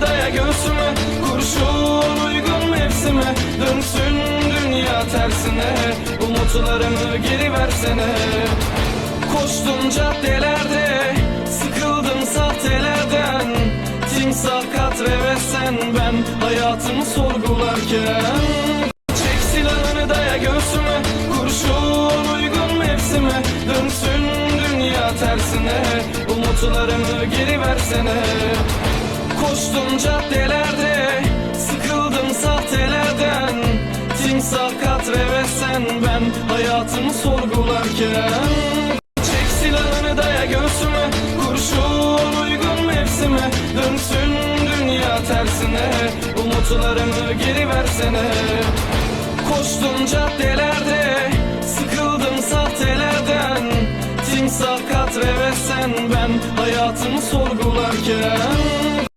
daya göğsüme Kurşun uygun mevsime Dönsün dünya tersine Umutlarımı geri versene Koştum caddelerde Sıkıldım sahtelerden Timsah kat ve sen ben Hayatımı sorgularken. Çek silahını daya göğsüme Kurşun uygun mevsime Dönsün dünya tersine Umutlarımı geri versene Koştum caddelerde Sıkıldım sahtelerden. Timsah kat ve sen ben Hayatımı sorgularken. Çek silahını daya göğsüme Kurşun uygun mevsime. Dönsün dünya tersine Umutlarımı geri versene. Koştum caddelerde Sıkıldım sahtelerden. Timsah kat ve sen ben Hayatımı sorgularken